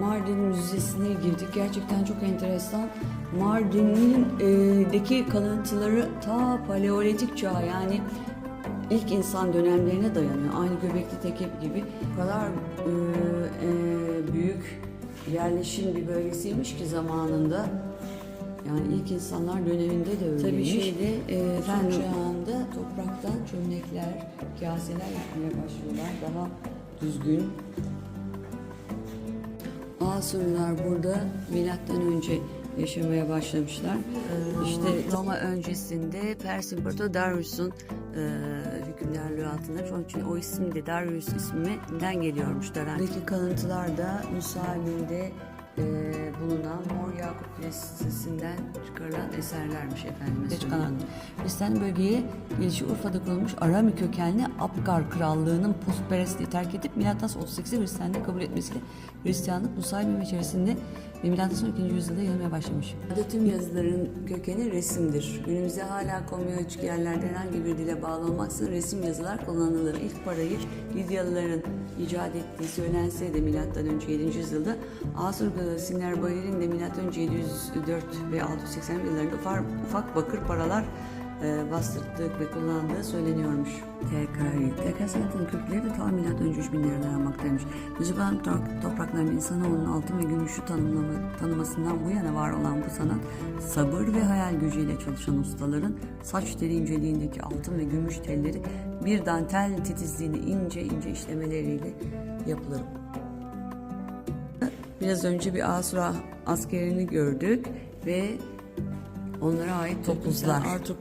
Mardin Müzesi'ne girdik. Gerçekten çok enteresan. Mardin'deki kalıntıları ta paleolitik çağ yani ilk insan dönemlerine dayanıyor. Aynı Göbekli Tepe gibi. O kadar e, e, büyük yerleşim bir bölgesiymiş ki zamanında. Yani ilk insanlar döneminde de öyleymiş. Tabii şeyde e, efendim, çağında topraktan çömlekler, kaseler yapmaya başlıyorlar. Daha düzgün. Asurlular burada milattan önce yaşamaya başlamışlar. İşte Roma öncesinde Pers İmparatoru Darius'un e, hükümdarlığı altında. Onun için o isim de Darius isminden geliyormuş. Buradaki kalıntılar da Müsalim'de e, bulunan Mor Yakup Kilisesi'nden çıkarılan eserlermiş efendim. Çıkaran. Hristiyan bölgeye gelişi Urfa'da kurulmuş Arami kökenli Abgar Krallığı'nın putperestliği terk edip sonra 38'de Hristiyanlığı kabul etmesiyle Hristiyanlık Musaybim içerisinde ve milattan sonra 2. yüzyılda yayılmaya başlamış. Adı tüm yazıların kökeni resimdir. Günümüzde hala komyoçik yerlerde herhangi bir dile bağlı olmaksızın resim yazılar kullanılır. İlk parayı Lidyalıların icat ettiği söylense de önce 7. yüzyılda Asurgalı Siner Bayır'ın de önce 704 ve 680 yıllarında ufak, ufak bakır paralar e, bastırdığı ve kullandığı söyleniyormuş. TKÜ. TK sanatının kökleri de ta milattan önce 3000'lere dayanmaktaymış. Mezopotamya topraklarının insanoğlunun altın ve gümüşü tanımlama, tanımasından bu yana var olan bu sanat, sabır ve hayal gücüyle çalışan ustaların saç teli inceliğindeki altın ve gümüş telleri bir dantel titizliğinde ince ince işlemeleriyle yapılır. Biraz önce bir Asura askerini gördük ve onlara ait topuzlar. Artık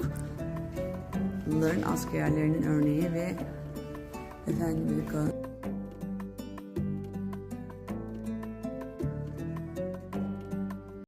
bunların askerlerinin örneği ve efendim